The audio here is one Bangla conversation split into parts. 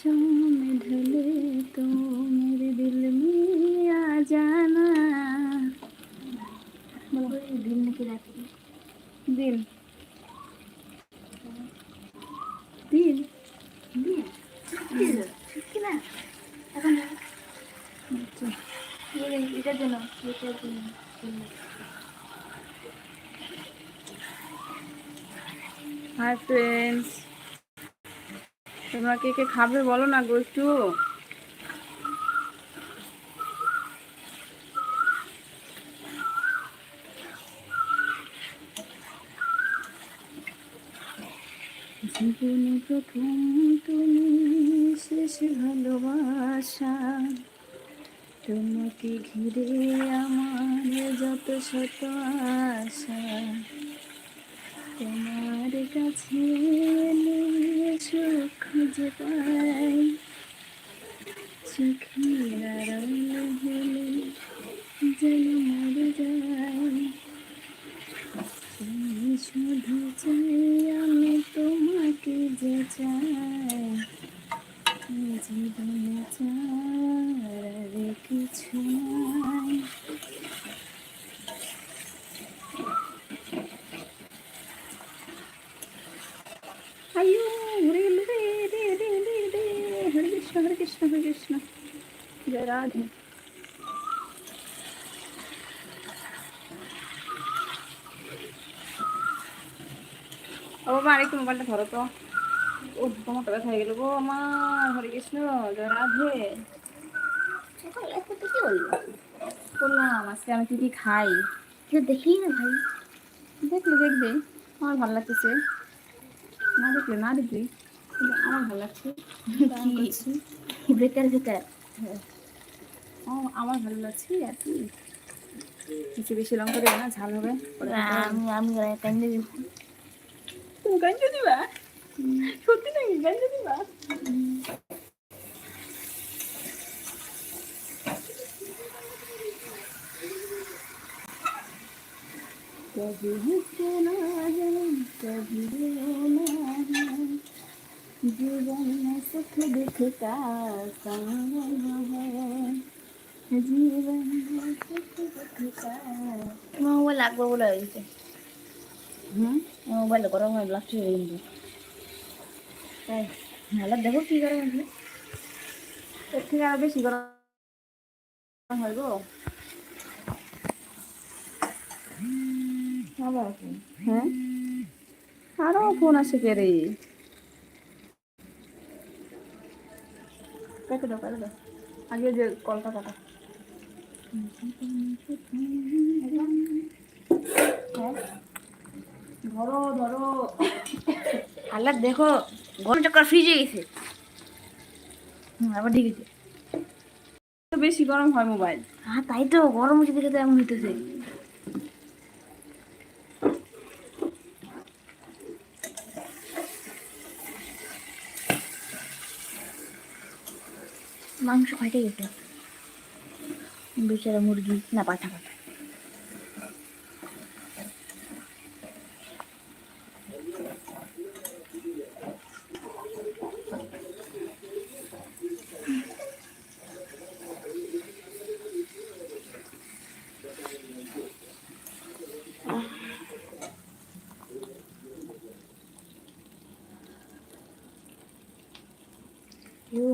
में ढले तो मेरे दिल में आ जाना দিন নাকি রাত্রি দিন দিন দিন সত্যি না এখন আচ্ছা এই- এটার জন্য এটার জন্য হাই ফ্রেন্ডস তোমরা কে কে খাবে বলো না গো একটু। জীবনে প্রথম তুমি শেষ ভালোবাসা। তোমাকে ঘিরে আমার যত শত আশা। তোমার কাছে সুখ খুঁজে পাই চোখের আড়াল হলে যেন মরে যায় তুমি শুধু চাই আমি তোমাকে যে চাই জীবনে চার কিছু নাই ঘুরে গেল রে রে রে রে রে হরে কৃষ্ণ হরে কৃষ্ণ। জয় রাধে। ও বাবা আরেকটু মোবাইলটা ধরো তো। ও তোমার ব্যথা হয়ে গেল গো আমার হরে কৃষ্ণ জয় রাধে। করলাম আজকে আমি কি কি খাই? দেখলি না ভাই। দেখলে দেখবে আমার ভালো লাগতেছে। না দেখলে না দেখলে আমার ভালো লাগছে। বেকার বেকার ও আমার ভালো লাগছে আর কি কিছু বেশি লঙ্কা দেবে না ঝাল হবে আমি আমি কান্দে তুমি গাঞ্জা দিবা সত্যি নাকি গাঞ্জা দিবা कभी मुझको ना जाने कभी रोना है जीवन में सुख दुख का संगम है जीवन में सुख दुख का মোবাইল লাগবে বলে হয়েছে হুম মোবাইল গরম হয়ে ব্লাস্ট হয়ে কিন্তু তাই ভালো দেখো কি গরম হয়েছে এর থেকে আরো বেশি গরম হয় গো আবার কি? হ্যাঁ আরো ফোন আসে কে রে কেটে দাও কেটে দাও। আগে যে কলটা কাটা। ধরো ধরো। আল্লাহ দেখো গরম চক্কর ফ্রিজে গেছে। হুম আবার ঠিক আছে। তো বেশি গরম হয় মোবাইল। হ্যাঁ তাই তো গরম হচ্ছে দেখে তো এমন হইতেছে। মাংস ফাটে গেছে। বেচারা মুরগি না পাঠা পাঠা।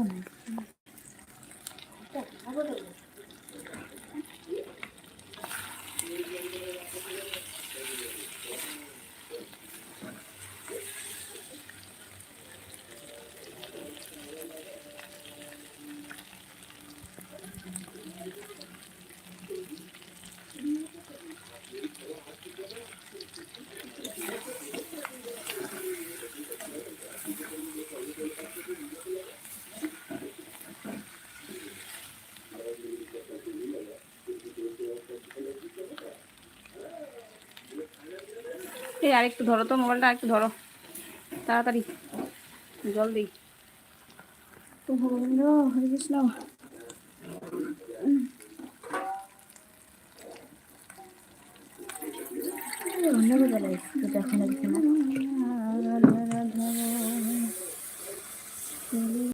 নাই এই আরেকটু ধরো তো মোবাইলটা আরেকটু ধরো। তাড়াতাড়ি জল দিই। তো হরে কৃষ্ণ। অন্য কোথায় লাগে এখন আর কিছু